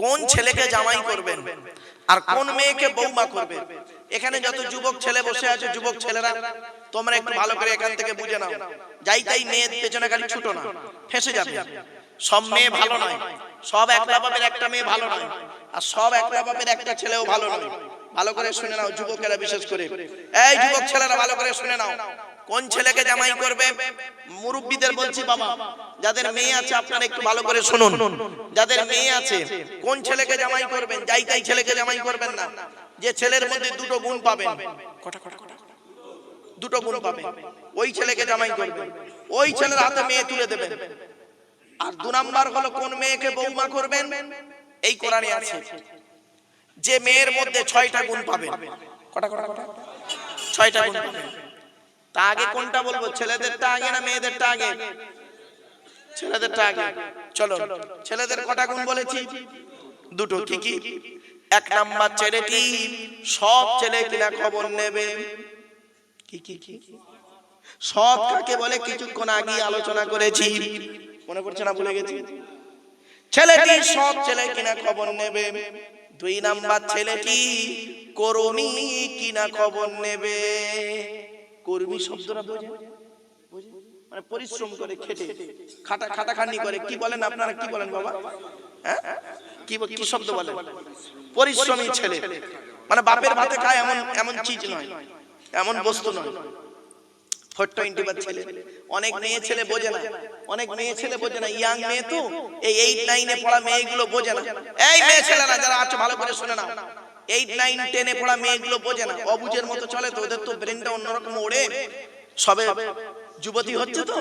কোন ছেলেকে জামাই করবেন? আর কোন মেয়েকে বৌমা করবে এখানে যত যুবক ছেলে বসে আছে যুবক ছেলেরা তোমরা একটু ভালো করে এখান থেকে বুঝে নাও। যাই তাই মেয়ের পেছনে খালি ছুটো না ফেসে যাবে। সব মেয়ে ভালো নয়। সব একলা বাপের একটা মেয়ে ভালো নয়। আর সব একলা বাপের একটা ছেলেও ভালো নয়। ভালো করে শুনে নাও যুবকেরা বিশেষ করে এই যুবক ছেলেরা ভালো করে শুনে নাও। কোন ছেলেকে জামাই করবে? মুরব্বীদের বলছি বাবা যাদের মেয়ে আছে আপনারা একটু ভালো করে শুনুন। যাদের মেয়ে আছে কোন ছেলেকে জামাই করবেন? যাই তাই ছেলেকে জামাই করবেন না। যে ছেলের মধ্যে দুটো গুণ পাবেন। কটা কটা কটা? দুটো গুণ পাবেন। ওই ছেলেকে জামাই করবেন। ওই ছেলের হাতে মেয়ে তুলে দেবেন। আর দু নাম্বার হলো কোন মেয়েকে বৌমা করবেন? এই কোরআনে আছে। যে মেয়ের মধ্যে ছয়টা গুণ পাবেন। কটা কটা কটা? ছয়টা গুণ পাবেন। তা আগে কোনটা বলব? ছেলেদেরটা আগে না মেয়েদেরটা আগে? ছেলেদেরটা আগে? চলো ছেলেদের কটা গুণ বলেছি? দুটো। কি কি? এক নাম্বার ছেলেটি সব ছেলে কিনা খবর নেবে। কি কি কি? সব কাকে বলে? কিছুক্ষণ আগে আলোচনা করেছি। মনে পড়ছে না ভুলে গেছি? ছেলেটি সব ছেলে কিনা খবর নেবে। দুই নাম্বার ছেলেটি কর্মী কিনা খবর নেবে। কর্মী শব্দটা বোঝে বোঝে? মানে পরিশ্রম করে খেটে খাটা খাটাখাটনি করে। কি বলেন আপনারা? কি বলেন বাবা? হ্যাঁ? কি কি শব্দ বলেন? পরিশ্রমী ছেলে। মানে বাপের ভাতে খায় এমন এমন চিজ নয়। এমন বস্তু নয়। ফোর টোয়েন্টি ছেলে। অনেক মেয়ে ছেলে বোঝে না। অনেক মেয়ে ছেলে বোঝে না। ইয়াং মেয়ে তো এই এইট নাইনে পড়া মেয়েগুলো বোঝে না। এই মেয়ে ছেলেরা যারা আছে ভালো করে শুনে নাও। এইট নাইন টেনে পড়া মেয়েগুলো বোঝে না। অবুজের মতো চলে তো, ওদের তো ব্রেনটা অন্যরকম ওড়ে। সবে যুবতী হচ্ছে তো।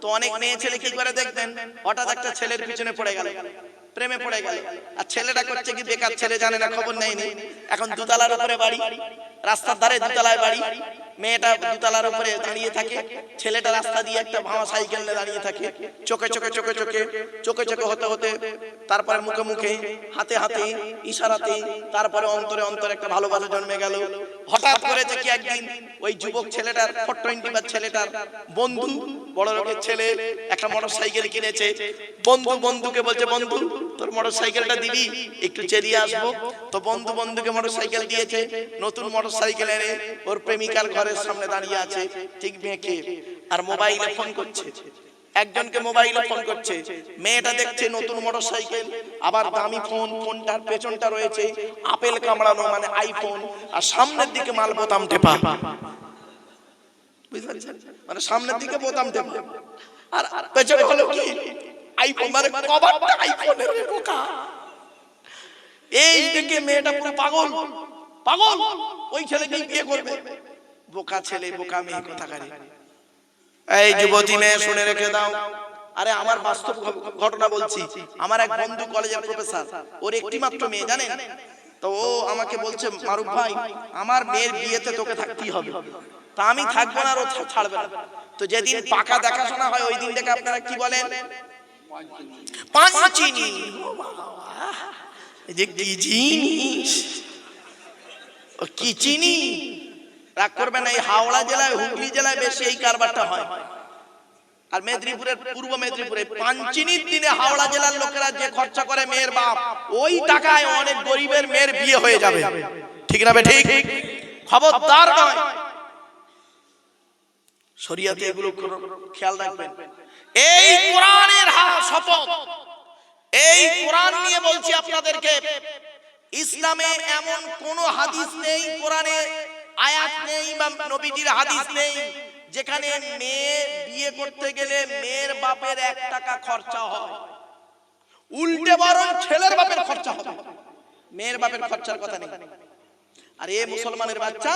তো অনেক মেয়ে ছেলে কি করে দেখবেন? হঠাৎ একটা ছেলের পিছনে পড়ে গেল। প্রেমে পড়ে গেল। আর ছেলেটা করছে কি বেকার ছেলে জানে না, খবর নেয়নি। এখন দুতলার উপরে বাড়ি। রাস্তার ধারে দুতলায় বাড়ি। মেয়েটা দুতলার উপরে দাঁড়িয়ে থাকে, ছেলেটা রাস্তা দিয়ে একটা ভাঙা সাইকেল নিয়ে দাঁড়িয়ে থাকে। চোখে চোখে চোখে চোখে চোখে চোখে হতে হতে, তারপরে মুখে মুখে, হাতে হাতে, ইশারাতে, তারপরে অন্তরে অন্তরে একটা ভালোবাসা জন্মে গেল। হঠাৎ করেছে কি একদিন ওই যুবক ছেলেটার ফোর টোয়েন্টি বা ছেলেটার বন্ধু, বড় লোকের ছেলে, একটা মোটর সাইকেল কিনেছে। বন্ধু বন্ধুকে বলছে, বন্ধু, তোর মোটর সাইকেলটা দিবি, একটু চেরিয়ে আসব। তো বন্ধু বন্ধুকে মোটর সাইকেল দিয়েছে, নতুন মোটর সাইকেল এনে ওর প্রেমিকার ঘরের সামনে দাঁড়িয়ে আছে ঠিক মেয়েকে আর মোবাইলে ফোন করছে। একজনকে মোবাইলে ফোন করছে। মেয়েটা দেখছে নতুন মোটর সাইকেল আবার দামি ফোন ফোনটার পেছনটা রয়েছে আপেল কামড়ানো মানে আইফোন আর সামনের দিকে মাল বোতাম টেপা। বুঝতে পারছেন মানে সামনের দিকে বোতাম টেপা। আর পেছনে হলো কি? আইফোন মানে কভারটা আইফোনের বোকা এই দেখে মেয়েটা পুরো পাগল। পাগল। ওই ছেলেকেই বিয়ে করবে। বোকা ছেলে বোকা মেয়ে কোথাকারে? এই যুবতী মেয়ে শুনে রেখে দাও। আরে আমার বাস্তব ঘটনা বলছি। আমার এক বন্ধু কলেজের প্রফেসর। ওর একটি মাত্র মেয়ে জানেন? তো ও আমাকে বলছে মারুফ ভাই আমার মেয়ের বিয়েতে তোকে থাকতেই হবে। তা আমি থাকব না আর ও ছাড়বে না। তো যেদিন পাকা দেখাশোনা হয় ওই দিনটাকে আপনারা কি বলেন? পাঁচিনি যে কি জিনিস? ও কি চিনি? রাগ করবে না এই হাওড়া জেলায় হুগলি জেলায় বেশি এই কারবারটা হয়। আর মেদিনীপুরের পূর্ব মেদিনীপুরে পাঞ্চিনির দিনে হাওড়া জেলার লোকেরা যে খরচা করে মেয়ের বাপ ওই টাকায় অনেক গরিবের মেয়ের বিয়ে হয়ে যাবে। ঠিক না ঠিক? খবরদার নয়। শরিয়াতে এগুলো খেয়াল রাখবেন। এই কোরআনের হা- শপথ। এই কোরআন নিয়ে বলছি আপনাদেরকে। ইসলামে এমন কোন হাদিস নেই কোরআনে আয়াত নেই বা নবীজির হাদিস নেই। যেখানে মেয়ে বিয়ে করতে গেলে মেয়ের বাপের এক টাকা খরচা হয়। উল্টে বরং ছেলের বাপের খরচা হবে। মেয়ের বাপের খরচার কথা নেই। আর এ মুসলমানের বাচ্চা,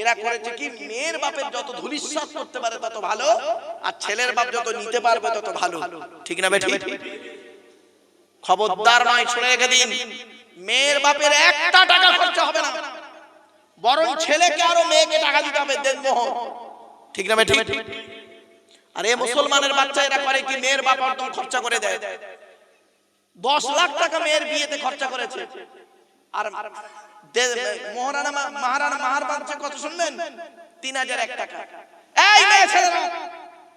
এরা করেছে কি, মেয়ের বাপের যত ধুলিশ্বাস করতে পারে তত ভালো, আর ছেলের বাপ যত নিতে পারবে তত ভালো। ঠিক না বেঠিক? খবরদার নয় শুনে রেখে দিন। মেয়ের বাপের একটা টাকা খরচা হবে না। বরং ছেলেকে আরও মেয়েকে টাকা দিতে হবে দেন মোহর ঠিক না ঠিক আর এ মুসলমানের বাচ্চা এরা করে কি মেয়ের বাপ অর্থ খরচা করে দেয়? দশ লাখ টাকা মেয়ের বিয়েতে খরচা করেছে। আর মহারানা মহারানা মাহার বাচ্চা কত শুনবেন? তিন হাজার এক টাকা। এই মেয়ে ছেলেরা!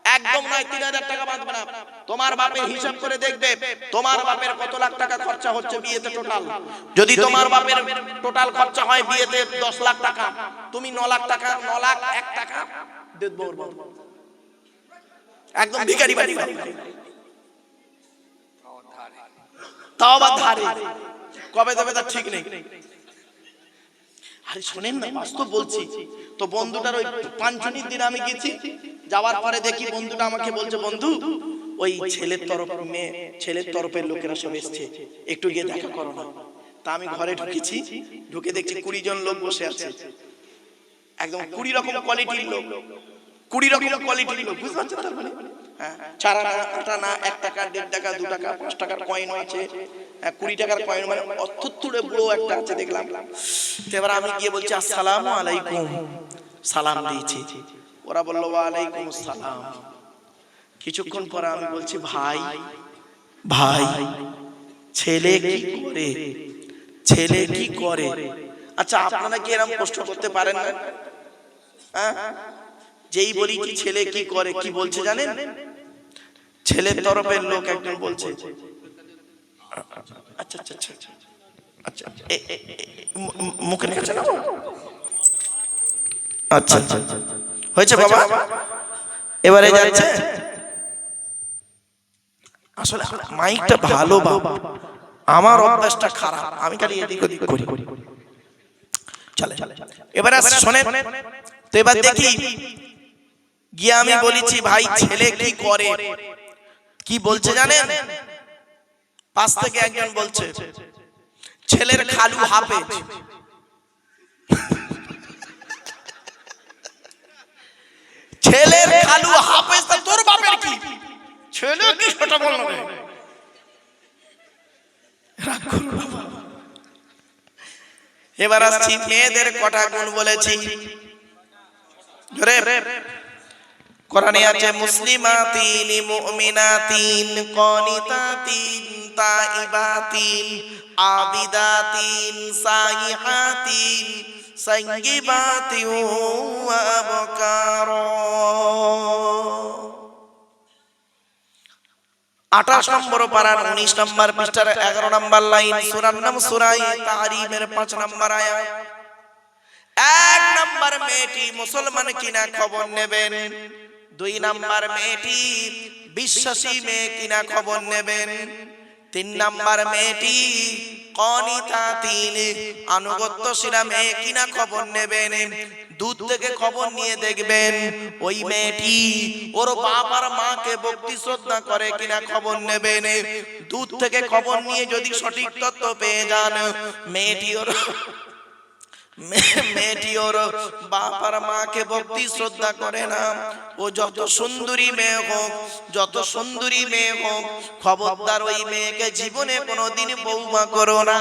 একদম নয় তিন হাজার টাকা বাঁধবে না। তোমার বাপের হিসাব করে দেখবে তোমার বাপের কত লাখ টাকা খরচা হচ্ছে বিয়েতে টোটাল। যদি তোমার বাপের টোটাল খরচা হয় বিয়েতে দশ লাখ টাকা তুমি ন লাখ টাকা ন লাখ এক টাকা একদম ভিখারি বাড়ি। তাও আবার ধারে। কবে দেবে তার ঠিক নেই। আরে শোনেন না বাস্তব বলছি। তো বন্ধুটার ওই পাঁচজনের দিন আমি গেছি। যাওয়ার পরে দেখি বন্ধুটা আমাকে বলছে বন্ধু ওই ছেলের তরফ মেয়ে ছেলের তরফের লোকেরা সব এসছে। একটু গিয়ে দেখা করো না। তা আমি ঘরে ঢুকেছি ঢুকে দেখছি কুড়ি জন লোক বসে আছে। একদম কুড়ি রকম কোয়ালিটির লোক। কুড়ি রকম কোয়ালিটির লোক বুঝতে পারছেন তার মানে? হ্যাঁ, চার আনা আট আনা এক টাকা দেড় টাকা দু টাকা পাঁচ টাকার কয়েন আছে। কুড়ি টাকার কয়েন মানে অত্যুত্তরে বুড়ো একটা আছে দেখলাম। এবার আমি গিয়ে বলছি আসসালামু আলাইকুম। সালাম দিয়েছি। ওরা বলল ওয়ালাইকুম সালাম। কিছুক্ষণ পরে আমি বলছি ভাই ভাই ছেলে কি করে? ছেলে কি করে? আচ্ছা আপনারা কি এরকম কষ্ট করতে পারেন না? হ্যাঁ? যেই বলি কি ছেলে কি করে কি বলছে জানেন? ছেলের তরফের লোক একজন বলছে। আচ্ছা আচ্ছা। আচ্ছা আচ্ছা আচ্ছা না আচ্ছা আচ্ছা হয়েছে বাবা? এবারে যাচ্ছে? আসলে মাইকটা ভালো বাবা। আমার অভ্যাসটা খারাপ। আমি খালি এদিক ওদিক করি। চলে। এবারে শোনেন। তো এবার দেখি। গিয়ে আমি বলেছি ভাই ছেলে কি করে? কি বলছে জানেন? পাশ থেকে একজন বলছে ছেলের খালু হাফেজ। ছেলের খালু হাফেজ তোর বাপের কি? ছেলে কি সেটা বল। এবার আসছি মেয়েদের কটা গুণ বলেছি। জোরে কোরআনে আছে মুসলিমাতিন মুমিনাতিন কনিতাতিন তাইবাতিন আবিদাতিন, সাইহাতিন সাইয়িবাতিন ওয়া আবকারা। আঠাশ নম্বর পারার উনিশ নম্বর পৃষ্ঠার এগারো নম্বর লাইন, সুরার নাম সুরাই তারিমের পাঁচ নম্বর আয়াত। এক নম্বর মেয়েটি মুসলমান কিনা খবর নেবেন? দুই নম্বর মেয়েটি বিশ্বাসী মেয়ে কিনা খবর নেবেন? তিন নাম্বার মেয়েটি কনিতা তিন আনুগত্যশীলা মেয়ে কিনা খবর নেবেন? দূর থেকে খবর নিয়ে দেখবেন ওই মেয়েটি ওর বাবার মাকে ভক্তি শ্রদ্ধা করে কিনা খবর নেবেন? দূর থেকে খবর নিয়ে যদি সঠিক তথ্য পেয়ে যান মেয়েটি ওর মেয়েটি ওর বাবার মাকে ভক্তি শ্রদ্ধা করে না। ও যত সুন্দরী মেয়ে হোক, যত সুন্দরী মেয়ে হোক, খবরদার ওই মেয়েকে জীবনে কোনোদিন বৌমা করো না।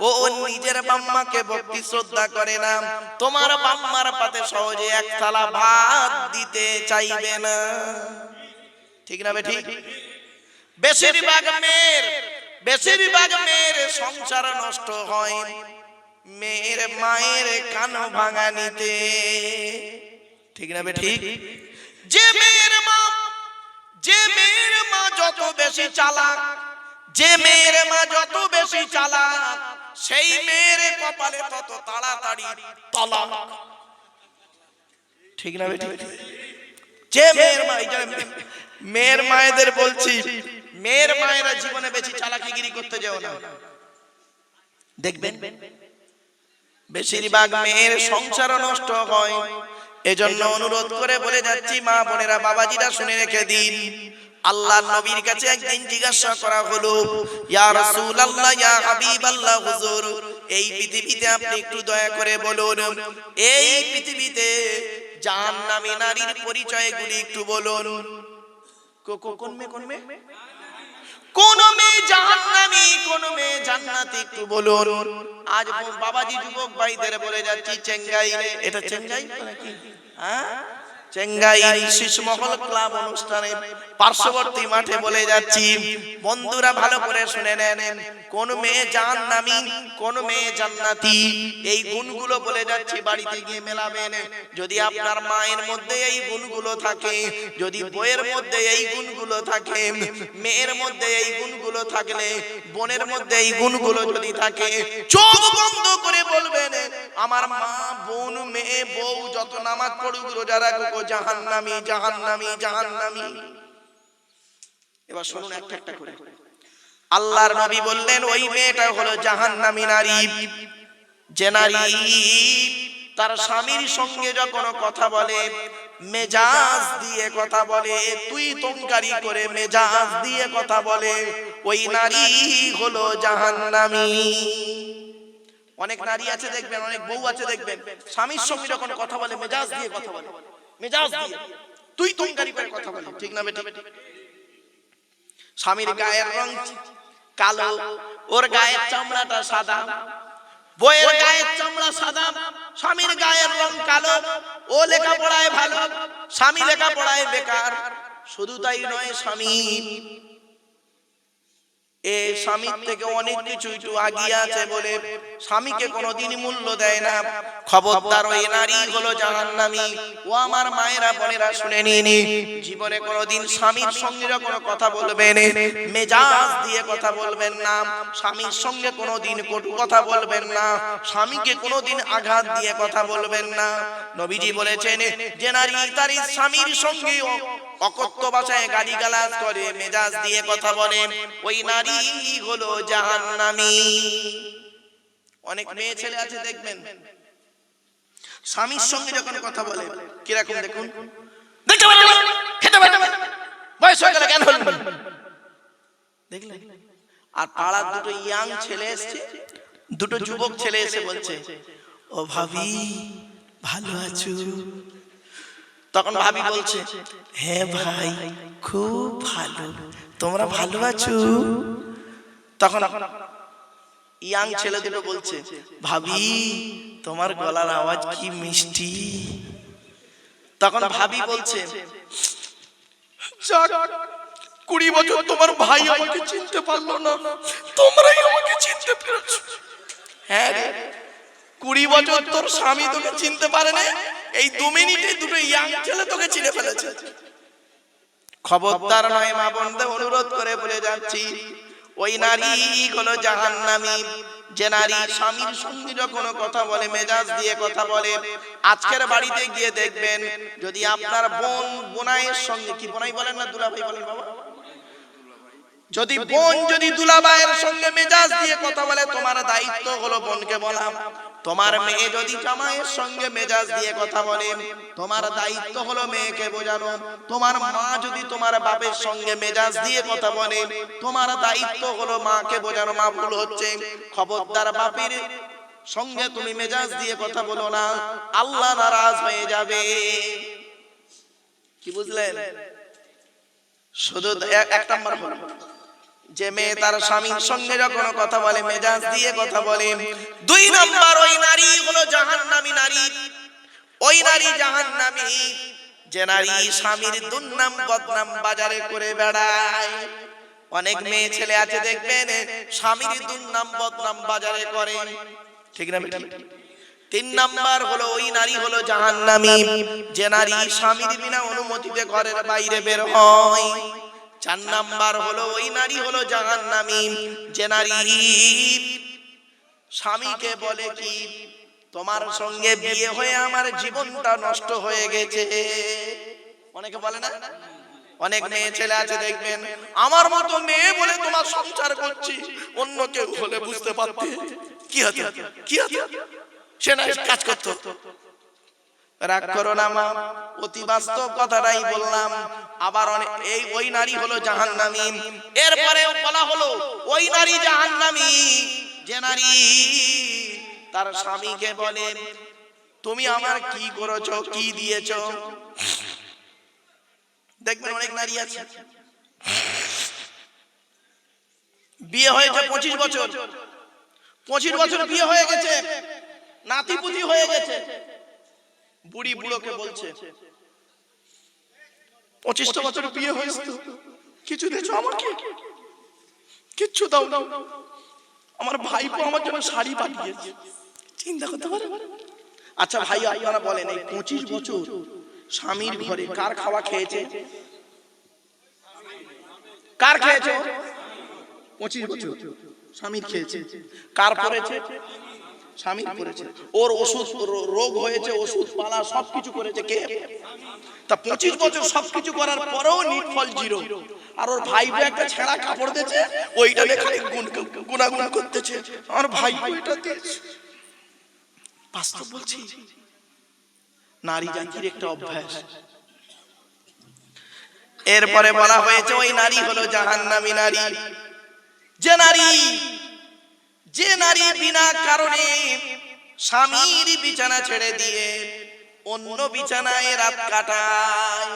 ও নিজের বাম্মাকে ভক্তি শ্রদ্ধা করে না। তোমার বাম্মার পাতে সহজে এক থালা ভাত দিতে চাইবে না। ঠিক না বে ঠিক? বেশিরভাগ মেয়ের বেশিরভাগ মেয়ের সংসার নষ্ট হয়। মেয়ের মায়ের কান ভাঙানিতে। ঠিক না ঠিক? যে মেয়ের মা, যে মেয়ের মা যত বেশি চালাক, যে মেয়ের মা যত বেশি চালাক, সেই মেয়ের কপালে তত তাড়াতাড়ি তলাক। ঠিক না ঠিক? যে মেয়ের মা মেয়ের মায়েদের বলছি, মেয়ের মায়েরা জীবনে বেশি চালাকিগিরি করতে যেও না। দেখবেন? বেশিরভাগ মেয়ের সংসার নষ্ট হয়। এজন্য অনুরোধ করে বলে যাচ্ছি, মা বোনেরা, বাবাজিরা শুনে রেখে দিন। আল্লাহ নবীর কাছে একদিন জিজ্ঞাসা করা হলো, ইয়া রাসূলুল্লাহ, ইয়া হাবিবাল্লাহ, হুজুর, এই পৃথিবীতে আপনি একটু দয়া করে বলুন, এই পৃথিবীতে জাহান্নামী নারীর পরিচয়গুলি একটু বলুন। কোন মেয়ে কোন মেয়ে? কোন মেয়ে জাহান্নামি, কোন মেয়ে জান্নাতি, একটু বলুন। আজ বাবাজি যুবক ভাইদের বলে যাচ্ছি, চেঙ্গাই রে। এটা চেঙ্গাই নাকি হ্যাঁ? চেঙ্গাই শিশুমহল ক্লাব অনুষ্ঠানে পার্শ্ববর্তী মাঠে বলে যাচ্ছি, বন্ধুরা ভালো করে শুনে নেন। কোন মেয়ে জাহান্নামী কোন মেয়ে জান্নাতি। এই গুণগুলো বলে যাচ্ছি বাড়িতে গিয়ে মেলাবেন। যদি আপনার মায়ের মধ্যে এই গুণগুলো থাকে যদি বইয়ের মধ্যে এই গুণগুলো থাকে মেয়ের মধ্যে এই গুণগুলো থাকলে বোনের মধ্যে এই গুণগুলো যদি থাকে চোখ বন্ধ করে বলবেন আমার মা বোন মেয়ে বউ যত নামাজ পড়ুক রোজা রাখুক জাহান্নামী জাহান্নামী জাহান্নামী এবার শুনুন একটা একটা করে আল্লাহর নবী বললেন ওই মেয়েটা হলো জাহান্নামী নারী। যে নারী তার স্বামীর সঙ্গে যখন কথা বলে মেজাজ দিয়ে কথা বলে তুই তঙ্কারি করে মেজাজ দিয়ে কথা বলে ওই নারী হলো জাহান্নামী। অনেক নারী আছে দেখবেন অনেক বউ আছে দেখবেন স্বামীর সঙ্গে যখন কথা বলে মেজাজ দিয়ে কথা বলে। মেজাজ দিয়ে। তুই তঙ্কারি করে কথা বলে ঠিক না বেটি স্বামীর গায়ের রং কালো ওর গায়ের চামড়াটা সাদা। বইয়ের গায়ের চামড়া সাদা। স্বামীর গায়ের রং কালো। ও লেখাপড়ায় ভালো। স্বামী লেখাপড়ায় বেকার। শুধু তাই নয় স্বামী এ স্বামীর থেকে অনেক কিছু একটু আগিয়ে আছে বলে স্বামীকে কোনোদিন মূল্য দেয় না। খবরদার ওই নারী হলো জাহান্নামী। ও আমার মায়েরা, বোনেরা শুনে নিনি। জীবনে কোনোদিন স্বামীর সঙ্গে যখন কথা বলবেন, মেজাজ দিয়ে কথা বলবেন না। স্বামীর সঙ্গে কোনোদিন কটু কথা বলবেন না। স্বামীকে কোনোদিন আঘাত দিয়ে কথা বলবেন না। নবীজি বলেছেন যে নারী তার স্বামীর সঙ্গে অকথ্য ভাষায় গালি গালাজ করে মেজাজ দিয়ে কথা বলে। ওই নারী হলো জাহান্নামী। অনেক মেয়ে ছেলে আছে দেখবেন। স্বামীর সঙ্গে যখন কথা বলে কীরকম দেখুন? খেতে বয়স হয়ে গেল কেন দেখলেন? আর পাড়ার দুটো ইয়াং ছেলে এসছে দুটো যুবক ছেলে এসে বলছে ও ভাবি ভালো আছো? তখন ভাবি বলছে হ্যাঁ ভাই খুব ভালো। তোমরা ভালো আছো? তখন ইয়াং ছেলে দুটো বলছে ভাবি তোমার গলার আওয়াজ কি মিষ্টি? তখন ভাবি বলছে কুড়ি বছর তোমার ভাই আমাকে চিনতে পারল না। তোমরাই আমাকে চিনতে পেরেছ। হ্যাঁ রে কুড়ি বছর তোর স্বামী তোকে চিনতে পারে না এই দু মিনিটে দুটো ইয়াং ছেলে তোকে চিনে ফেলেছে। খবরদার নয় মা বোনদের অনুরোধ করে বলে যাচ্ছি, ওই নারী হলো জাহান্নামী, যে নারী স্বামীর সঙ্গে যখন কথা বলে, মেজাজ দিয়ে কথা বলে, আজকের বাড়িতে গিয়ে দেখবেন, যদি আপনার বোন বোনাইয়ের সঙ্গে, কি বোনাই বলেন না, দুলাভাই বলেন বাবা? যদি বোন, যদি দুলাভাইয়ের সঙ্গে মেজাজ দিয়ে কথা বলে, তোমার দায়িত্ব হলো বোনকে বলা। তোমার মেয়ে যদি জামাইয়ের সঙ্গে মেজাজ দিয়ে কথা বলে তোমার দায়িত্ব হলো মেয়েকে বোঝানো। তোমার মা যদি তোমার বাপের সঙ্গে মেজাজ দিয়ে কথা বলে তোমার দায়িত্ব হলো মাকে বোঝানো। মা ভুল হচ্ছে খবরদার বাপের সঙ্গে তুমি মেজাজ দিয়ে কথা বলো না। আল্লাহ নারাজ হয়ে যাবে। কি বুঝলেন? শুধু এক- নাম্বার হলো যে মেয়ে তার স্বামীর সঙ্গে যখন কথা বলে মেজাজ দিয়ে কথা বলে। দুই নম্বর ওই নারী হলো জাহান্নামী নারী। ওই নারী জাহান্নামী যে নারী স্বামীর দুর্নাম বদনাম বাজারে করে বেড়ায়। অনেক মেয়ে ছেলে আছে দেখবেন স্বামীর দুর্নাম বদনাম বাজারে করে। ঠিক না তিন নাম্বার হলো ওই নারী হলো জাহান্নামী। যে নারী স্বামীর বিনা অনুমতিতে ঘরের বাইরে বের হয়। চার নাম্বার হলো ওই নারী হলো জাহান্নামী, যে নারী স্বামীকে বলে কি, তোমার সঙ্গে বিয়ে হয়ে আমার জীবনটা নষ্ট হয়ে গেছে। অনেকে বলে না? অনেক মেয়ে ছেলে আছে, দেখবেন, আমার মতো মেয়ে বলে তোমার সংসার করছি, অন্য কেউ হলে বুঝতে পারতে। কি হতো? কি হতো? সে না কাজ করতো। রাগ করো না, মা। অতি বাস্তব কথাটাই বললাম। আবার এই ওই নারী হলো জাহান্নামী। এরপরে বলা হলো, ওই নারী জাহান্নামী। যে নারী তার স্বামীকে বলে, তুমি আমার কি করেছ? কি দিয়েছ? দেখবেন অনেক নারী আছে। বিয়ে হয়েছে পঁচিশ বছর। পঁচিশ বছর বিয়ে হয়ে গেছে। নাতিপুতি হয়ে গেছে। বুড়ি বুড়োকে বলছে পঁচিশটা বছর বিয়ে হয়েছে কিছু দিয়েছ আমাকে? কিচ্ছু দাও দাও আমার ভাইপো আমার জন্য শাড়ি পাঠিয়েছে। চিন্তা করতে পারে? আচ্ছা ভাই আপনারা বলেন এই পঁচিশ বছর স্বামীর ঘরে কার খাওয়া খেয়েছে? কার খেয়েছে? পঁচিশ বছর স্বামীর খেয়েছে। কার পড়েছে? স্বামীর করেছে। ওর ওষুধ রোগ হয়েছে ওষুধ পালা সবকিছু করেছে। কে? তা পঁচিশ বছর সবকিছু করার পরেও নিটফল জিরো। আর ওর ভাই একটা ছেঁড়া কাপড় দিয়েছে ওইটা খালি গুনাগুনা করতেছে। আমার ভাই এটা দিয়েছে। বাস্তব বলছি নারী জাতির একটা অভ্যাস। এরপরে বলা হয়েছে ওই নারী হলো জাহান্নামী নারী। যে নারী যে নারী বিনা কারণে স্বামীর বিছানা ছেড়ে দিয়ে অন্য বিছানায় রাত কাটায়।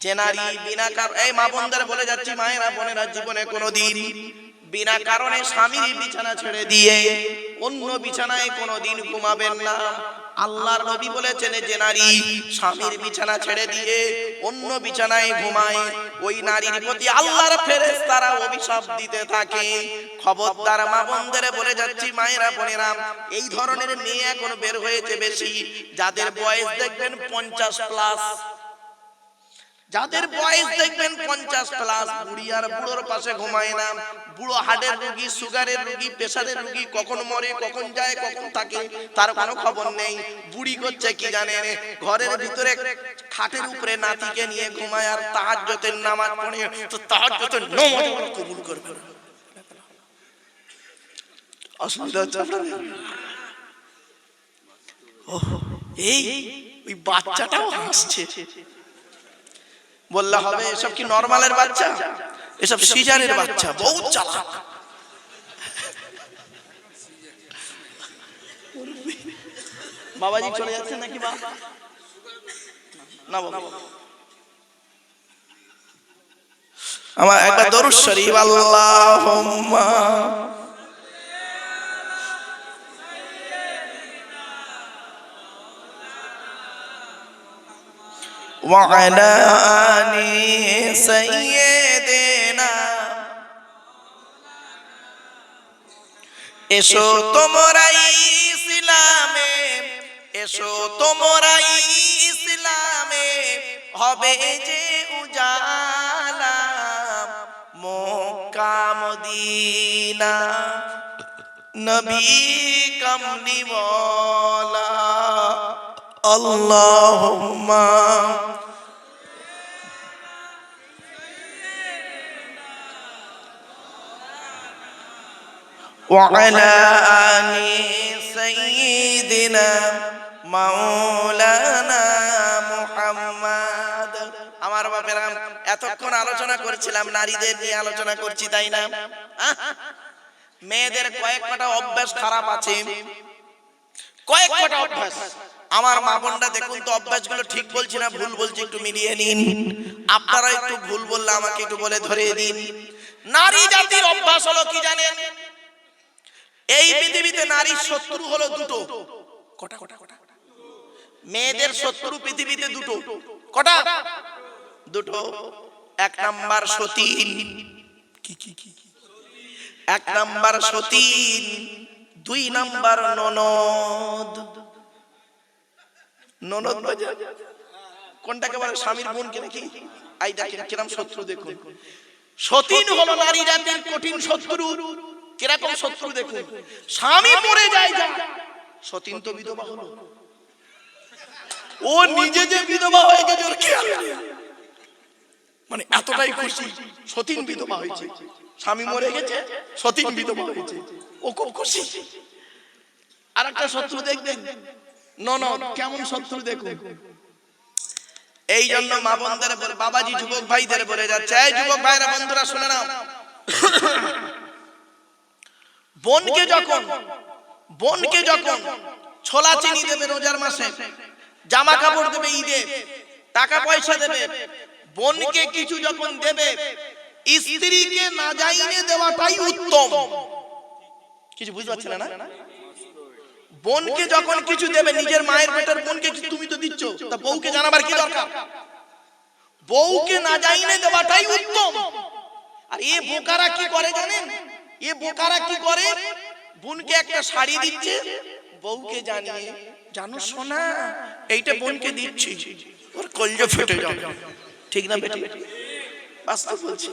যে নারী বিনা এই মা বোনদের বলে যাচ্ছি, মায়েরা, বোনেরা, জীবনে কোনোদিন বিনা কারণে স্বামীর বিছানা ছেড়ে দিয়ে অন্য বিছানায় কোনোদিন ঘুমাবেন না। আল্লাহর নবী বলেছেন, যে নারী স্বামীর বিছানা ছেড়ে দিয়ে অন্য বিছানায় ঘুমায় ওই নারীর প্রতি আল্লাহর ফেরেশতারা অভিশাপ দিতে থাকে। খবরদার মা বোনদের বলে যাচ্ছি মায়েরা বোনেরা এই ধরনের মেয়ে এখন বের হয়েছে বেশি। যাদের বয়স দেখবেন পঞ্চাশ প্লাস। যাদের বয়স দেখবেন পঞ্চাশ প্লাস বুড়ি আর বুড়োর পাশে ঘুমায় না। বুড়ো হার্টের রুগী সুগারের রুগী প্রেসারের রুগী কখন মরে কখন যায় কখন থাকে তার কোনো খবর নেই। বুড়ি করছে কি জানেন ঘরের ভিতরে খাটের উপরে নাতিকে নিয়ে ঘুমায় আর তাহার তাহাজ্জতের নামাজ পড়ে। তো তাহাজ্জতের নামাজ কবুল করবে অসুবিধা হচ্ছে এই ওই বাচ্চাটাও হাসছে। বললে হবে এসব কি নর্মালের বাচ্চা? এসব সিজারের বাচ্চা বহুত চালাক। বাবাজি চলে যাচ্ছে নাকি বাবা না বাবা আমার একবার দরুদ শরীফ আল্লাহুম্মা। وعلى آل سيدنا এসো তোমরাই ইসলামে এসো তোমরাই ইসলামে হবে যে উজালা মক্কা মদিনা নবী কমলি বলা আল্লাহুম্মা وعلى آل سيدنا مولانا মুহাম্মদ আমার বাপেরা এতক্ষণ আলোচনা করছিলাম নারীদের নিয়ে আলোচনা করছি তাই না আহ? মেয়েদের কয়েক কটা অভ্যাস খারাপ আছে কয়েক কটা অভ্যাস আমার মা বোনরা দেখুন তো অভ্যাসগুলো ঠিক বলছি না ভুল বলছি একটু মিলিয়ে নিন। আপনারা একটু ভুল বললে আমাকে একটু বলে ধরে দিন। নারী জাতির অভ্যাস হলো কি জানেন? এই পৃথিবীতে নারীর শত্রু হলো দুটো। কটা কটা কটা? মেয়েদের শত্রু পৃথিবীতে দুটো। কটা? দুটো। এক নাম্বার সতীন। কি কি কি কি? এক নাম্বার সতীন। দুই নাম্বার ননদ। ননদ বাজার। কোনটাকে বলে? স্বামীর বোনকে নাকি? আই দেখেন, কিরম শত্রু দেখুন। সতীন হলো নারী জাতির কঠিন শত্রু। কীরকম শত্রু দেখুন? স্বামী মরে যায় যা। সতীন তো বিধবা হলো। ও নিজে যে বিধবা হয়ে গেছে, ওর খেয়াল মানে এতটাই খুশি, সতীন বিধবা হয়েছে। স্বামী মরে গেছে, সতীন বিধবা হয়েছে। ও খুব খুশি। আর একটা শত্রু দেখবেন ননদ কেমন শত্রু দেখুন। এই জন্য মা বোনদের বলে বাবাজি যুবক ভাইদের বলে যাচ্ছে। এই যুবক ভাইরা বন্ধুরা শুনে নাও। বোনকে যখন বোনকে যখন ছোলা চিনি দেবে রোজার মাসে জামা কাপড় দেবে ঈদে টাকা পয়সা দেবে বোনকে কিছু যখন দেবে স্ত্রীকে না যাইনে দেওয়াটাই উত্তম। কিছু বুঝতে পারছেন না? বোনকে যখন কিছু দেবে নিজের মায়ের পেটের বোনকে তুমি তো দিচ্ছ? তা বউকে জানাবার কি দরকার? বউকে না জাইনে দেওয়াটাই উত্তম। আর এ বোকারা কি করে জানেন? এ বোকারা কি করে? বোনকে একটা শাড়ি দিচ্ছে বউকে জানিয়ে জানো সোনা এইটা বোনকে দিচ্ছি। ওর কলজে ফেটে যাবে। ঠিক না বেটি? বাস্তব বলছি।